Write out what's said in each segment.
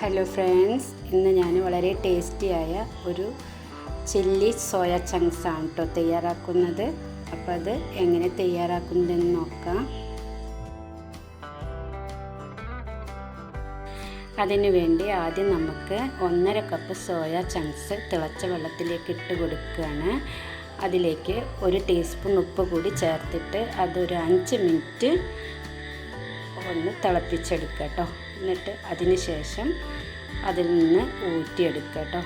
Hello friends ഇന്ന് ഞാൻ വളരെ ടേസ്റ്റിയായ ഒരു ചില്ലി സോയ ചങ്ക്സ് ആണ് കേട്ടോ തയ്യാറാക്കുന്നത്. അപ്പോൾ അത് എങ്ങനെ തയ്യാറാക്കുന്നതെന്ന് നോക്കാം. അതിനു വേണ്ടി ആദ്യം നമുക്ക് ഒന്നര കപ്പ് സോയ ചങ്ക്സ് തിളച്ച വെള്ളത്തിലേക്ക് ഇട്ട് കൊടുക്കുകയാണ്. അതിലേക്ക് ഒരു ടീസ്പൂൺ ഉപ്പ് കൂടി ചേർത്തിട്ട് അതൊരു അഞ്ച് മിനിറ്റ് ഒന്ന് തിളപ്പിച്ചെടുക്കാം കേട്ടോ എന്നിട്ട് അതിന് ശേഷം അതിൽ നിന്ന് ഊറ്റിയെടുക്കുക കേട്ടോ.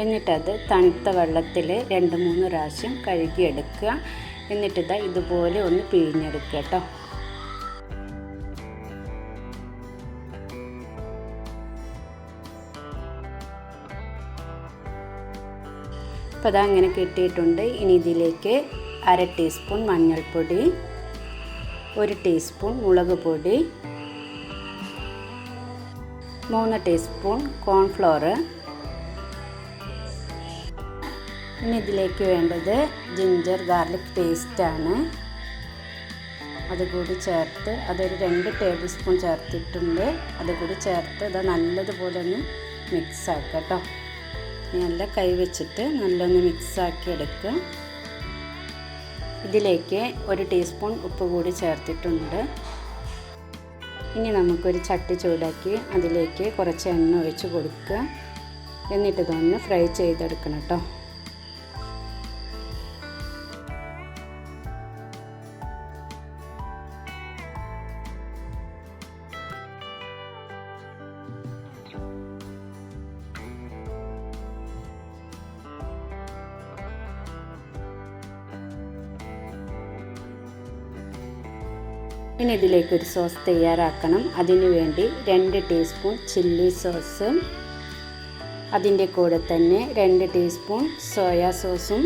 എന്നിട്ടത് തണുത്ത വെള്ളത്തിൽ രണ്ട് മൂന്ന് പ്രാവശ്യം കഴുകിയെടുക്കുക. എന്നിട്ടിതാ ഇതുപോലെ ഒന്ന് പിഴിഞ്ഞെടുക്കുക കേട്ടോ. അപ്പോൾ അതാ അങ്ങനെ കിട്ടിയിട്ടുണ്ട്. ഇനി ഇതിലേക്ക് അര ടീസ്പൂൺ മഞ്ഞൾപ്പൊടി ഒരു ടീസ്പൂൺ മുളക് പൊടി മൂന്ന് ടീസ്പൂൺ കോൺഫ്ലോർ. ഇനി ഇതിലേക്ക് വേണ്ടത് ജിഞ്ചർ ഗാർലിക് പേസ്റ്റാണ് അതുകൂടി ചേർത്ത് അതൊരു രണ്ട് ടേബിൾ സ്പൂൺ ചേർത്തിട്ടുണ്ട്. അതുകൂടി ചേർത്ത് അത് നല്ലതുപോലെ ഒന്ന് മിക്സ് ആക്കാം കേട്ടോ. നല്ല കൈ വെച്ചിട്ട് നല്ലൊന്ന് മിക്സാക്കി എടുക്കുക. ഇതിലേക്ക് ഒരു ടീസ്പൂൺ ഉപ്പ് കൂടി ചേർത്തിട്ടുണ്ട്. ഇനി നമുക്കൊരു ചട്ടി ചൂടാക്കി അതിലേക്ക് കുറച്ച് എണ്ണ ഒഴിച്ച് കൊടുക്കുക. എന്നിട്ട് ഇതൊന്ന് ഫ്രൈ ചെയ്തെടുക്കണം കേട്ടോ. ഇനി ഇതിലേക്ക് ഒരു സോസ് തയ്യാറാക്കണം. അതിനു വേണ്ടി രണ്ട് ടീസ്പൂൺ ചില്ലി സോസും അതിന്റെ കൂടെ തന്നെ രണ്ട് ടീസ്പൂൺ സോയാ സോസും.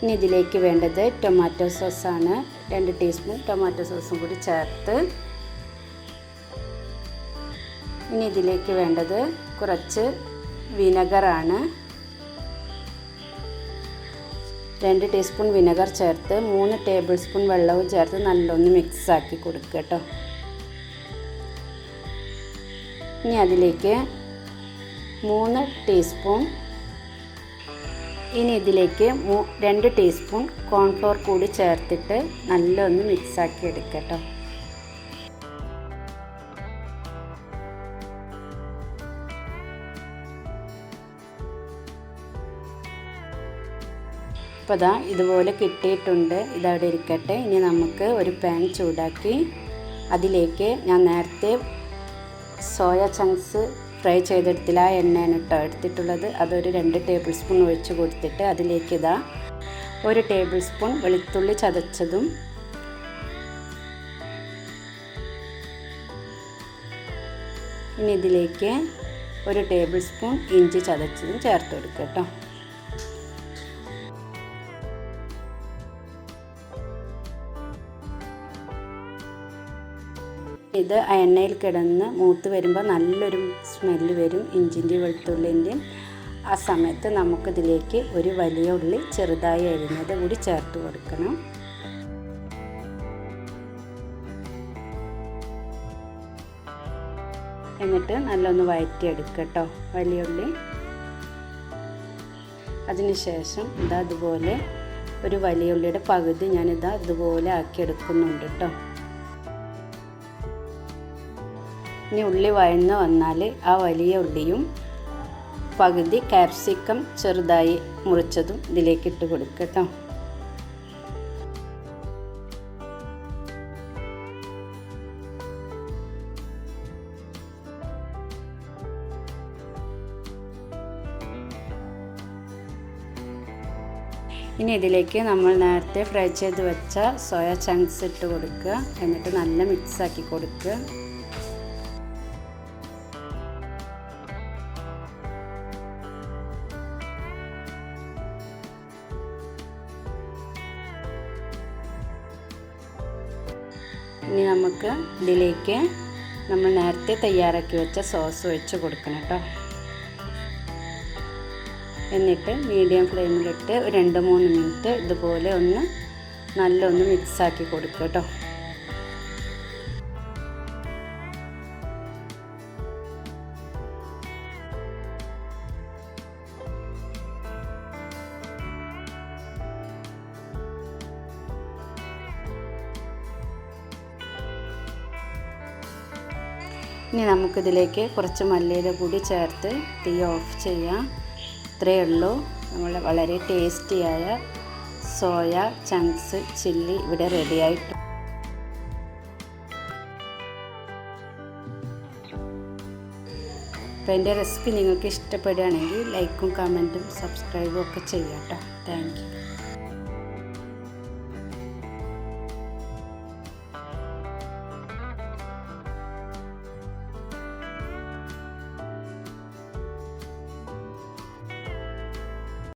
ഇനി ഇതിലേക്ക് വേണ്ടത് ടൊമാറ്റോ സോസാണ്. രണ്ട് ടീസ്പൂൺ ടൊമാറ്റോ സോസും കൂടി ചേർത്ത് ഇനി ഇതിലേക്ക് വേണ്ടത് കുറച്ച് വിനെഗറാണ്. രണ്ട് ടീസ്പൂൺ വിനെഗർ ചേർത്ത് മൂന്ന് ടേബിൾ സ്പൂൺ വെള്ളവും ചേർത്ത് നല്ലൊന്ന് മിക്സ് ആക്കി കൊടുക്കുക കേട്ടോ. ഇനി അതിലേക്ക് മൂന്ന് ടീസ്പൂൺ ഇനി ഇതിലേക്ക് രണ്ട് ടീസ്പൂൺ കോൺഫ്ലോർ കൂടി ചേർത്തിട്ട് നല്ലൊന്ന് മിക്സ് ആക്കി അപ്പോൾ ഇതാ ഇതുപോലെ കിട്ടിയിട്ടുണ്ട്. ഇതവിടെ ഇരിക്കട്ടെ. ഇനി നമുക്ക് ഒരു പാൻ ചൂടാക്കി അതിലേക്ക് ഞാൻ നേരത്തെ സോയ ചങ്ക്സ് ഫ്രൈ ചെയ്തെടുത്തില്ല എണ്ണയാണ് കേട്ടോ എടുത്തിട്ടുള്ളത്. അതൊരു രണ്ട് ടേബിൾ സ്പൂൺ ഒഴിച്ച് കൊടുത്തിട്ട് അതിലേക്ക് ഇതാ ഒരു ടേബിൾ സ്പൂൺ വെളുത്തുള്ളി ചതച്ചതും ഇനി ഇതിലേക്ക് ഒരു ടേബിൾ സ്പൂൺ ഇഞ്ചി ചതച്ചതും ചേർത്ത് കൊടുക്കുക കേട്ടോ. ഇത് എണ്ണയിൽ കിടന്ന് മൂത്ത് വരുമ്പോൾ നല്ലൊരു സ്മെല്ല് വരും ഇഞ്ചിന്റെയും വെളുത്തുള്ളിന്റെയും ആ സമയത്ത് നമുക്കിതിലേക്ക് ഒരു വലിയ ഉള്ളി ചെറുതായി അരിഞ്ഞത് കൂടി ചേർത്ത് കൊടുക്കണം. എന്നിട്ട് നല്ലൊന്ന് വഴറ്റിയെടുക്കട്ടോ വലിയ ഉള്ളി. അതിനുശേഷം ഇതാ അതുപോലെ ഒരു വലിയ ഉള്ളിയുടെ പകുതി ഞാനിതാ ഇതുപോലെ ആക്കി എടുക്കുന്നുണ്ട് കേട്ടോ ഇനി ഉള്ളി വഴന്ന് വന്നാൽ ആ വലിയ ഉള്ളിയും പകുതി കാപ്സിക്കം ചെറുതായി മുറിച്ചതും ഇതിലേക്ക് ഇട്ട് കൊടുക്കുക കേട്ടോ. ഇനി ഇതിലേക്ക് നമ്മൾ നേരത്തെ ഫ്രൈ ചെയ്ത് വെച്ച സോയ ചങ്ക്സ് ഇട്ട് കൊടുക്കുക. എന്നിട്ട് നല്ല മിക്സ് ആക്കി കൊടുക്കുക. ഇനി നമുക്ക് ഇതിലേക്ക് നമ്മൾ നേരത്തെ തയ്യാറാക്കി വെച്ച സോസ് ഒഴിച്ച് കൊടുക്കണം കേട്ടോ എന്നിട്ട് മീഡിയം ഫ്ലെയിമിലിട്ട് രണ്ട് മൂന്ന് മിനിറ്റ് ഇതുപോലെ ഒന്ന് നല്ലൊന്ന് മിക്സാക്കി കൊടുക്കുക കേട്ടോ ഇനി നമുക്കിതിലേക്ക് കുറച്ച് മല്ലിയില കൂടി ചേർത്ത് തീ ഓഫ് ചെയ്യാം. ഇത്രയേ ഉള്ളൂ. നമ്മൾ വളരെ ടേസ്റ്റിയായ സോയ ചങ്ക്സ് ചില്ലി ഇവിടെ റെഡിയായിട്ട് അപ്പോൾ എന്റെ റെസിപ്പി നിങ്ങൾക്ക് ഇഷ്ടപ്പെടുകയാണെങ്കിൽ ലൈക്കും കമന്റും സബ്സ്ക്രൈബും ഒക്കെ ചെയ്യാം കേട്ടോ താങ്ക് യു